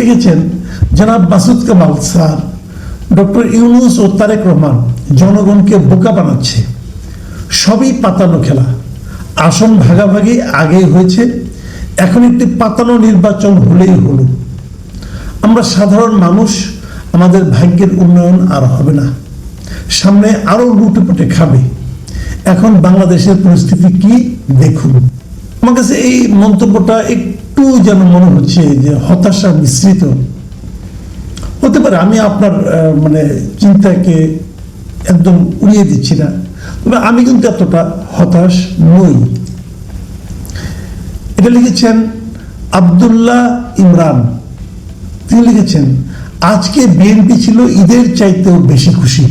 লিখেছেন জনাব Masud Kamal sir, doctor Yunus ও তারেক রহমান জনগণকে বোকা বানাচ্ছে। সবই পাতানো খেলা। আসন ভাগাভাগি আগেই হয়েছে, এখন একটি পাতানো নির্বাচন হলেই হলো। আমরা সাধারণ মানুষ, আমাদের ভাগ্যের উন্নয়ন আর হবে না। সামনে আরও লুটেপুটে খাবে। এখন বাংলাদেশের পরিস্থিতি কি? দেখুন। আমার কাছে এই মন্তব্যটা একটু যেন মনে হচ্ছে যে হতাশা মিশ্রিত। হতে পারে আমি আপনার মানে চিন্তাকে একদম উড়িয়ে দিচ্ছি না, তবে আমি কিন্তু এতটা হতাশ নই। এটা লিখেছেন আব্দুল্লাহ ইমরান। তিনি লিখেছেন, আজকে বিএনপি ছিল ঈদের চাইতেও বেশি খুশি।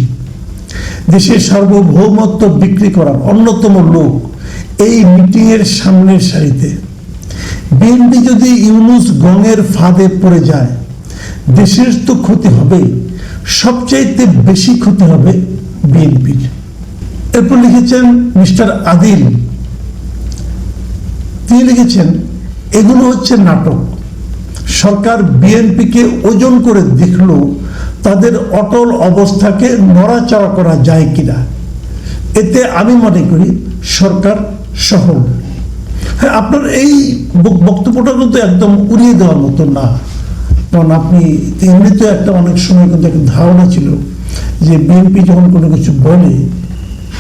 দেশের সার্বভৌমত্ব বিক্রি করার অন্যতম লোক এই মিটিংয়ের সামনের সারিতে। বিএনপি যদি ইউনুস গঙের ফাঁদে পড়ে যায়, দেশের তো ক্ষতি হবেই। সবচাইতে বেশি ক্ষতি হবে বিএনপির। এরপর লিখেছেন মিস্টার আদিল। তিনি লিখেছেন, এগুলো হচ্ছে নাটক। সরকার বিএনপিকে ওজন করে দেখল তাদের অটল অবস্থাকে নড়াচড়া করা যায় কিনা। এতে আমি মনে করি সরকার সফল হ্যাঁ আপনার এই বক- বক্তব্যটা কিন্তু একদম উড়িয়ে দেওয়ার মতো না। কারণ আপনি এমনিতে একটা অনেক সময় কিন্তু একটা ধারণা ছিল যে বিএনপি যখন কোনো কিছু বলে,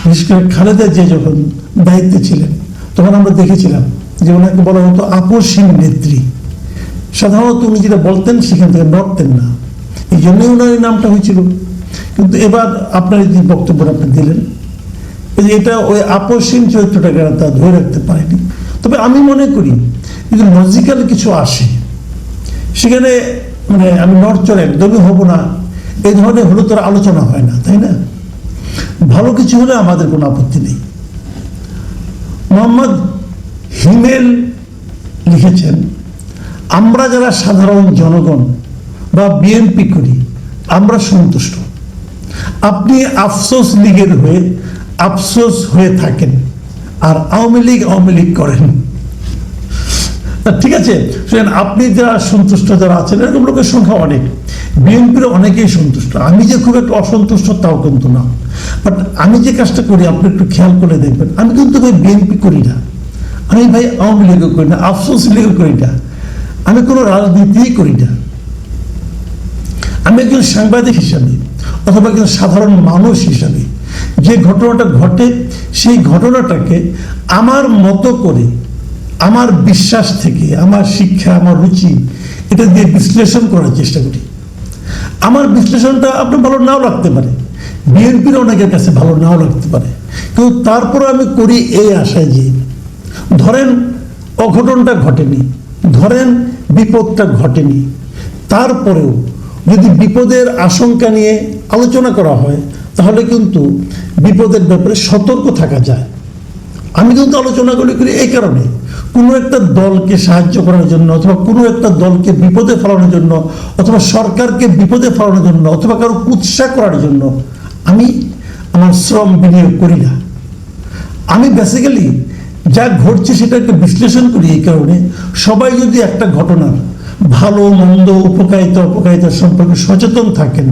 বিশেষ করে খালেদা যে যখন দায়িত্বে ছিলেন, তখন আমরা দেখেছিলাম যে ওনাকে বলা হতো আপসহীন নেত্রী। সাধারণত উনি যেটা বলতেন সেখান থেকে নড়তেন না। এই জন্যই ওনার এই নামটা হয়েছিল। কিন্তু এবার আপনার যে বক্তব্যটা আপনি দিলেন এটা ওই আপসহীন চরিত্রটাকে তা ধরে রাখতে পারেনি। তবে আমি মনে করি, যদি লজিক্যাল কিছু আসে, সেখানে মানে আমি নড়চড় একদমই হব না এই ধরনের হলে তোর আলোচনা হয় না, তাই না? ভালো কিছু হলে আমাদের কোনো আপত্তি নেই। মোহাম্মদ হিমেল লিখেছেন, আমরা যারা সাধারণ জনগণ বা বিএনপি করি, আমরা সন্তুষ্ট। আপনি আফসোস লীগের হয়ে আফসোস হয়ে থাকেন আর আওয়ামী লীগ আওয়ামী লীগ করেন। ঠিক আছে আপনি যারা সন্তুষ্ট, যারা আছেন, এরকম লোকের সংখ্যা অনেক। বিএনপির অনেকেই সন্তুষ্ট। আমি যে খুব একটা অসন্তুষ্ট, তাও কিন্তু না। বাট আমি যে কাজটা করি, আপনি একটু খেয়াল করে দেখবেন। আমি কিন্তু ভাই বিএনপি করি না। আমি ভাই আওয়ামী লীগও করি না, আফসোস লীগও করি না। আমি কোনো রাজনীতিই করি না। আমি একজন সাংবাদিক হিসাবে, অথবা একজন সাধারণ মানুষ হিসাবে যে ঘটনাটা ঘটে, সেই ঘটনাটাকে আমার মতো করে, আমার বিশ্বাস থেকে, আমার শিক্ষা, আমার রুচি, এটা দিয়ে বিশ্লেষণ করার চেষ্টা করি। আমার বিশ্লেষণটা আপনার ভালো নাও লাগতে পারে। বিএনপির অনেকের কাছে ভালো নাও লাগতে পারে। কিন্তু তারপরে আমি করি এই আশায় যে, ধরেন অঘটনটা ঘটেনি, ধরেন বিপদটা ঘটেনি, তারপরেও যদি বিপদের আশঙ্কা নিয়ে আলোচনা করা হয় তাহলে কিন্তু বিপদের ব্যাপারে সতর্ক থাকা যায়। আমি কিন্তু আলোচনাগুলি করি এই কারণে। কোনো একটা দলকে সাহায্য করার জন্য অথবা কোনো একটা দলকে বিপদে ফেলানোর জন্য অথবা সরকারকে বিপদে ফেলানোর জন্য অথবা কারও উৎসাহ করার জন্য আমি আমার শ্রম বিনিয়োগ করি না। আমি বেসিক্যালি যা ঘটছে সেটা একটা বিশ্লেষণ করি এই কারণে। সবাই যদি একটা ঘটনার ভালো, মন্দ, উপকারিতা, অপকারিতা সম্পর্কে সচেতন থাকেন,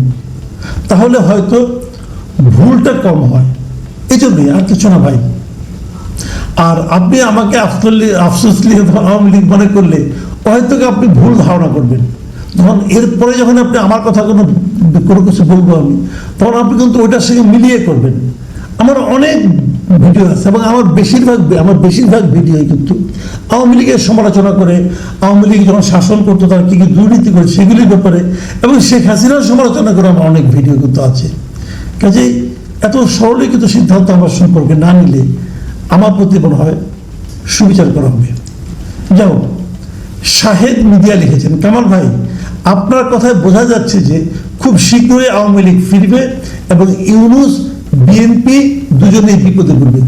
তাহলে হয়তো ভুলটা কম হয়। এই জন্যই আর কিছু না ভাই। আর আপনি আমাকে আফসলি আফসোস আওয়ামী লীগ মনে করলে হয়তো আপনি ভুল ধারণা করবেন। তখন এরপরে যখন আপনি আমার কথা কোনো কোনো কিছু বলব আমি, তখন আপনি কিন্তু ওইটার সঙ্গে মিলিয়ে করবেন। আমার অনেক ভিডিও আছে এবং আমার বেশিরভাগ আমার বেশিরভাগ ভিডিও কিন্তু আওয়ামী লীগের সমালোচনা করে, আওয়ামী লীগ যখন শাসন করতো, তারা কী কী দুর্নীতি করে সেগুলির ব্যাপারে এবং শেখ হাসিনার সমালোচনা করে আমার অনেক ভিডিও কিন্তু আছে। কাজেই এত সরলীকৃত সিদ্ধান্ত আমার সম্পর্কে না নিলে আমার প্রতি মনে হয় সুবিচার করা হবে। যাও শাহেদ মিডিয়া লিখেছেন, কামাল ভাই, আপনার কথায় বোঝা যাচ্ছে যে খুব শীঘ্রই আওয়ামী লীগ ফিরবে এবং ইউনুস, বিএনপি দুজনেই বিপদে পড়বে।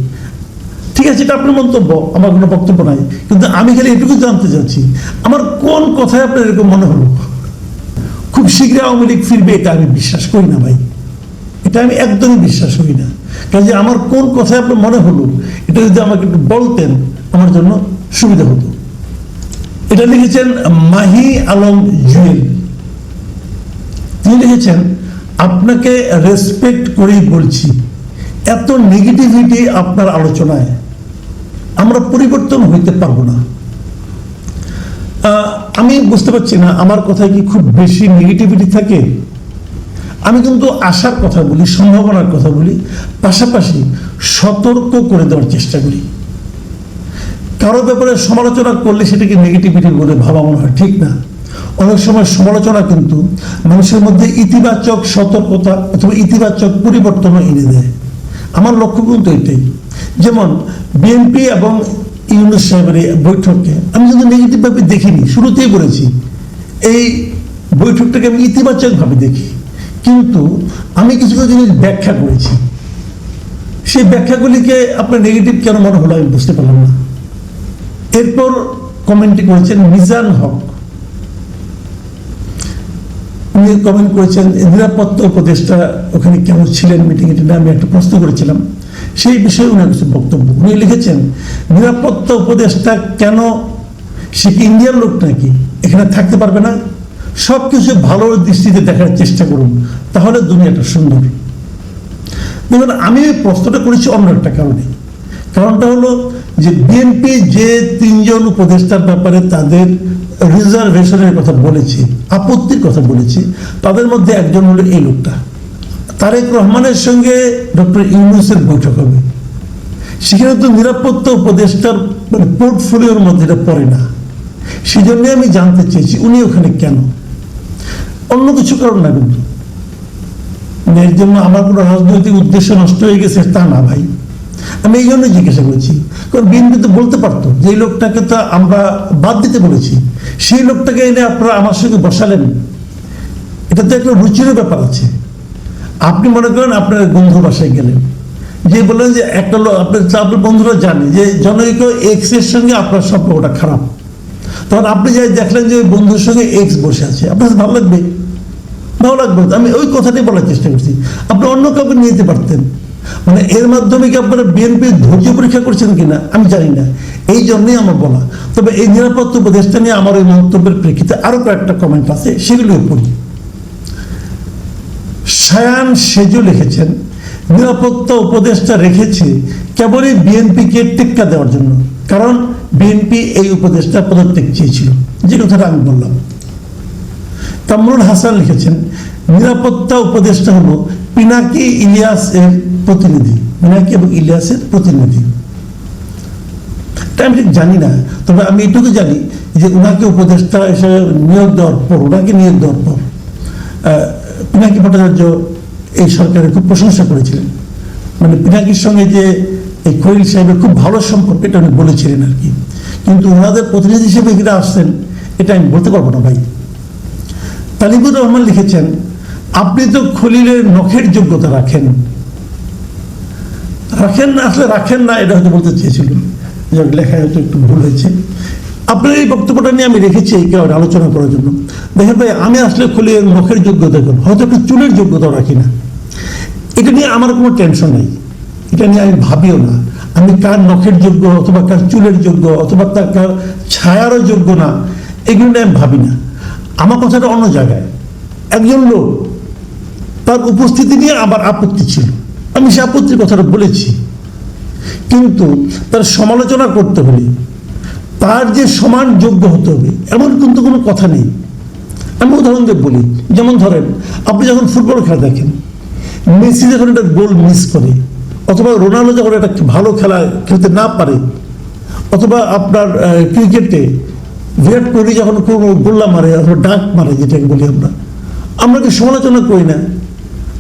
ঠিক আছে, এটা আপনার মন্তব্য, আমার কোনো বক্তব্য নাই, কিন্তু আমি খালি এটুকু জানতে চাচ্ছি, আমার কোন কথায় আপনার এরকম মনে হলো? খুব শীঘ্রই আওয়ামী লীগ ফিরবে, এটা আমি বিশ্বাস করি না ভাই। এটা আমি একদমই বিশ্বাস করি না। কাজে আমার কোন কথায় আপনার মনে হলো, এটা যদি আমাকে একটু বলতেন, আমার জন্য সুবিধা হতো। এটা লিখেছেন মাহি আলম জুয়েল। তিনি লিখেছেন, আপনাকে রেসপেক্ট করেই বলছি। এত নেগেটিভিটি আপনার আলোচনায়। আমরা পরিবর্তন হইতে পারব না। আমি বুঝতে পারছি না, আমার কথায় কি খুব বেশি নেগেটিভিটি থাকে? আমি কিন্তু আশার কথা বলি, সম্ভাবনার কথা বলি, পাশাপাশি সতর্ক করে দেওয়ার চেষ্টা করি। কারও ব্যাপারে সমালোচনা করলে সেটাকে নেগেটিভিটি বলে ভাবা মনে হয়, ঠিক না। অনেক সময় সমালোচনা কিন্তু মানুষের মধ্যে ইতিবাচক সতর্কতা অথবা ইতিবাচক পরিবর্তনও এনে দেয়। আমার লক্ষ্য কিন্তু এটাই। যেমন বিএনপি এবং ইউনুস সাহেবের এই বৈঠককে আমি কিন্তু নেগেটিভভাবে দেখিনি, শুরুতেই বলেছি। এই বৈঠকটাকে আমি ইতিবাচকভাবে দেখি। কিন্তু আমি কিছু কিছু জিনিস ব্যাখ্যা করেছি। সেই ব্যাখ্যাগুলিকে আপনার নেগেটিভ কেন মনে হলো আমি বুঝতে পারলাম না। এরপর কমেন্টটি করেছেন মিজান হক। উনি কমেন্ট করেছেন, নিরাপত্তা উপদেষ্টা ওখানে কেন ছিলেন মিটিং এটা আমি একটা প্রশ্ন করেছিলাম। সেই বিষয়ে উনার কিছু বক্তব্য। উনি লিখেছেন, নিরাপত্তা উপদেষ্টা কেন? সে কি ইন্ডিয়ার লোক নাকি? এখানে থাকতে পারবে না? সব কিছু ভালো দৃষ্টিতে দেখার চেষ্টা করুন, তাহলে দুনিয়াটা সুন্দর। দেখুন, আমি এই প্রশ্নটা করেছি অন্য একটা কারণে। কারণটা হলো যে বিএনপি যে তিনজন উপদেষ্টার ব্যাপারে তাদের রিজার্ভেশনের কথা বলেছে, আপত্তির কথা বলেছে, তাদের মধ্যে একজন হলো এই লোকটা। তারেক রহমানের সঙ্গে ডক্টর ইউনুসের বৈঠক হবে। সেখানে তো নিরাপত্তা উপদেষ্টার মানে পোর্টফোলিওর মধ্যে এটা পড়ে না। সেই জন্য আমি জানতে চেয়েছি, উনি ওখানে কেন? অন্য কিছু কারণ না কিন্তু। মানে এর জন্য আমার কোনো রাজনৈতিক উদ্দেশ্য নষ্ট হয়ে গেছে, তা না ভাই। আমি এই জন্য জিজ্ঞাসা করেছি। কারণ বিএনপি তো বলতে পারতো যে লোকটাকে তো আমরা বাদ দিতে বলেছি, সেই লোকটাকে এনে আপনারা আমার সঙ্গে বসালেন। এটা তো একটা রুচিরও ব্যাপার আছে। আপনি মনে করেন আপনার বন্ধু বাসায় গেলেন। যে বললেন যে একটা লোক আপনার আপনার বন্ধুরা জানে যে জনৈক এক্সের সঙ্গে আপনার সম্পর্কটা খারাপ। তখন আপনি যাই দেখলেন যে বন্ধুর সঙ্গে এক্স বসে আছে। আপনার ভালো লাগবে? ভালো লাগবে। আমি ওই কথাটাই বলার চেষ্টা করছি। আপনি অন্য কাউকে নিয়ে যেতে পারতেন। মানে এর মাধ্যমে কি আপনারা বিএনপির ধৈর্য পরীক্ষা করছেন কিনা? আমি জানি না। এই জন্যই আমার বলা। তবে এই নিরাপত্তা উপদেশটা নিয়ে আমার ওই মন্তব্যের প্রেক্ষিতে আরও কয়েকটা কমেন্ট আছে সেগুলিও পড়ি সায়ান সেজু লিখেছেন, নিরাপত্তা উপদেষ্টা রেখেছে কেবলই বিএনপিকে টেক্কা দেওয়ার জন্য। কারণ বিএনপি এই উপদেষ্টা পদত্যাগ চেয়েছিল। যে কথাটা আমি বললাম। কামরুল হাসান লিখেছেন নিরাপত্তা উপদেষ্টা হলো পিনাকি ইলিয়াস এর প্রতিনিধি। পিনাকি এবং ইলিয়াসের প্রতিনিধি। আমি ঠিক জানি না, তবে আমি এটুকু জানি যে উনাকে উপদেষ্টা এসে নিয়োগ দেওয়ার পর ওনাকে নিয়োগ দেওয়ার পর পিনাকি ভট্টাচার্য এই সরকারের খুব প্রশংসা করেছিলেন। মানে পিনাকির সঙ্গে যে এই খৈল সাহেবের খুব ভালো সম্পর্ক, এটা উনি বলেছিলেন আর কি। কিন্তু ওনাদের প্রতিনিধি হিসেবে এখানে আসছেন, এটা আমি বলতে পারব না ভাই। তালিবুর রহমান লিখেছেন আপনি তো খলিলের নখের যোগ্যতা রাখেন। রাখেন না আসলে রাখেন না, এটা হয়তো বলতে চেয়েছিলেন। যাক লেখায় হয়তো একটু ভুল হয়েছে। আপনার এই বক্তব্যটা নিয়ে আমি রেখেছি এই কারণে আলোচনা করার জন্য। দেখেন ভাই, আমি আসলে খলিলের নখের যোগ্যতা করব হয়তো একটু চুলের যোগ্যতাও রাখি না। এটা নিয়ে আমার কোনো টেনশন নেই। এটা নিয়ে আমি ভাবিও না। আমি কার নখের যোগ্য অথবা কার চুলের যোগ্য অথবা তার কার ছায়ারও যোগ্য না, এগুলো নিয়ে আমি ভাবি না। আমার কথাটা অন্য জায়গায়। একজন লোক তার উপস্থিতি নিয়ে আমার আপত্তি ছিল। আমি সে আপত্তির কথাটা বলেছি। কিন্তু তার সমালোচনা করতে হলে, তার যে সমান যোগ্য হতে হবে, এমন কিন্তু কোনো কথা নেই। আমি উদাহরণ দিয়ে বলি, যেমন ধরেন, আপনি যখন ফুটবল খেলা দেখেন, মেসি যখন একটা গোল মিস করে, অথবা রোনাল্ডো যখন একটা ভালো খেলা খেলতে না পারে, অথবা আপনার ক্রিকেটে বিরাট কোহলি যখন কোনো গোল্লা মারে, অথবা ডাক মারে, যেটাকে বলি আমরা আমরা কি সমালোচনা করি না?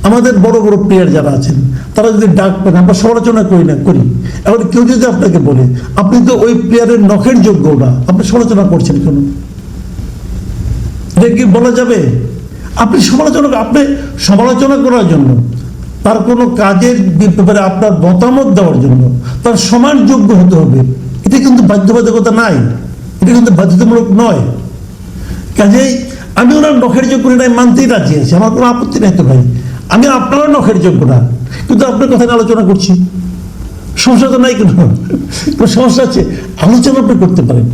আমাদের বড় বড় প্লেয়ার যারা আছেন, তারা যদি ডাক পান, আমরা সমালোচনা করি না, করি। এবার কেউ যদি আপনাকে বলে, আপনি তো ওই প্লেয়ারের নখের যোগ্য না, আপনি সমালোচনা করছেন কেন? এটা কি বলা যাবে? আপনি সমালোচনা আপনি সমালোচনা করার জন্য, তার কোনো কাজের ব্যাপারে আপনার মতামত দেওয়ার জন্য, তার সমান যোগ্য হতে হবে। এটা কিন্তু বাধ্যবাধকতা নাই। এটা কিন্তু বাধ্যতামূলক নয়। কাজেই আমি ওনার নখের যোগ্য নাই মানতেই রাজি আছি। আমার কোনো আপত্তি নাই তো ভাই। আমি আপনারও নখের যোগ্য না কিন্তু আপনার কথা আলোচনা করছি। সমস্যা তো নাই কোনো। সমস্যা আছে? আলোচনা আপনি করতে পারেন।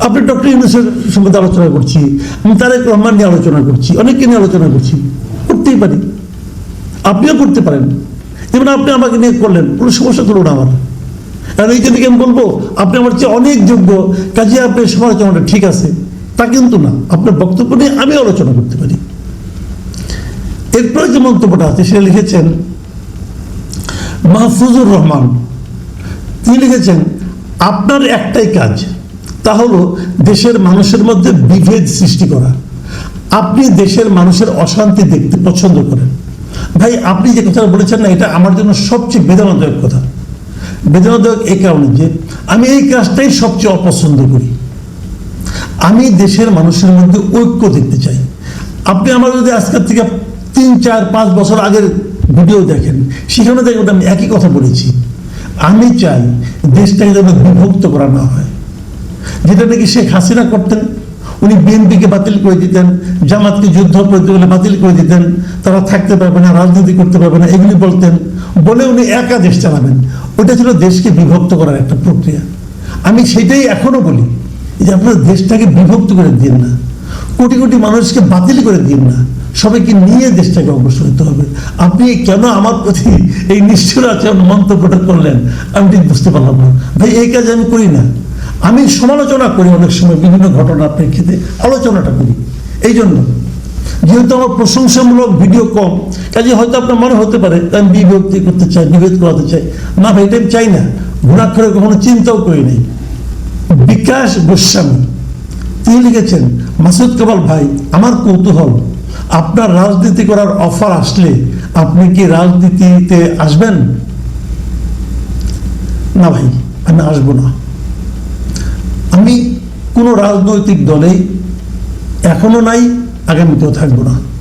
আপনি ডক্টর ইউনুসের সম্বন্ধে আলোচনা করছি, আমি তারেক রহমান নিয়ে আলোচনা করছি, অনেককে নিয়ে আলোচনা করছি। করতেই পারি। আপনিও করতে পারেন। যেমন আপনি আমাকে নিয়ে করলেন, কোনো সমস্যা করল না আমার। আর এই জন্য আমি বলব, আপনি আমার চেয়ে অনেক যোগ্য, কাজে আপনার সমালোচনাটা ঠিক আছে। তা কিন্তু না। আপনার বক্তব্য নিয়ে আমি আলোচনা করতে পারি। এরপরে যে মন্তব্যটা আছে, সেটা লিখেছেন মাহফুজুর রহমান। তিনি লিখেছেন, আপনার একটাই কাজ, তা হলো দেশের মানুষের মধ্যে বিভেদ সৃষ্টি করা। আপনি দেশের মানুষের অশান্তি দেখতে পছন্দ করেন। ভাই, আপনি যে কথাটা বলেছেন না, এটা আমার জন্য সবচেয়ে বেদনাদায়ক কথা। বেদনাদায়ক এই কারণে যে আমি এই কাজটাই সবচেয়ে অপছন্দ করি। আমি দেশের মানুষের মধ্যে ঐক্য দেখতে চাই। আপনি আমার যদি আজকের থেকে তিন, চার, পাঁচ বছর আগের ভিডিও দেখেন। সেখানে দেখবেন আমি একই কথা বলেছি। আমি চাই দেশটাকে যেন বিভক্ত করা না হয়। যেটা নাকি শেখ হাসিনা করতেন, উনি বিএনপিকে বাতিল করে দিতেন, জামাতকে যুদ্ধ করতে বলে বাতিল করে দিতেন, তারা থাকতে পারবে না, রাজনীতি করতে পারবে না, এগুলি বলতেন। বলে উনি একা দেশ চালাবেন। ওটা ছিল দেশকে বিভক্ত করার একটা প্রক্রিয়া। আমি সেটাই এখনও বলি যে আপনার দেশটাকে বিভক্ত করে দিন না। কোটি কোটি মানুষকে বাতিল করে দিন না। সবাইকে নিয়ে দেশটাকে অগ্রসর হতে হবে। আপনি কেন আমার প্রতি এই নিষ্ঠুর আচরণ মন্তব্যটা করলেন? আমি ঠিক বুঝতে পারলাম না। ভাই, এই কাজ আমি করি না। আমি সমালোচনা করি অনেক সময়, বিভিন্ন ঘটনার প্রেক্ষিতে আলোচনাটা করি। এই জন্য যেহেতু আমার প্রশংসামূলক ভিডিও কম, কাজে হয়তো আপনার মনে হতে পারে আমি বিভক্তি করতে চাই, বিভেদ করাতে চাই। না ভাই, এটা চাই না। ঘোরাক্ষরে কখনো চিন্তাও করি নাই। বিকাশ গোস্বামী, তিনি লিখেছেন, মাসুদ কামাল ভাই, আমার কৌতূহল আপনার রাজনীতি করার অফার আসলে আপনি কি রাজনীতিতে আসবেন? না ভাই, আমি আসব না। আমি কোনো রাজনৈতিক দলে এখনও নাই, আগামীতেও থাকব না।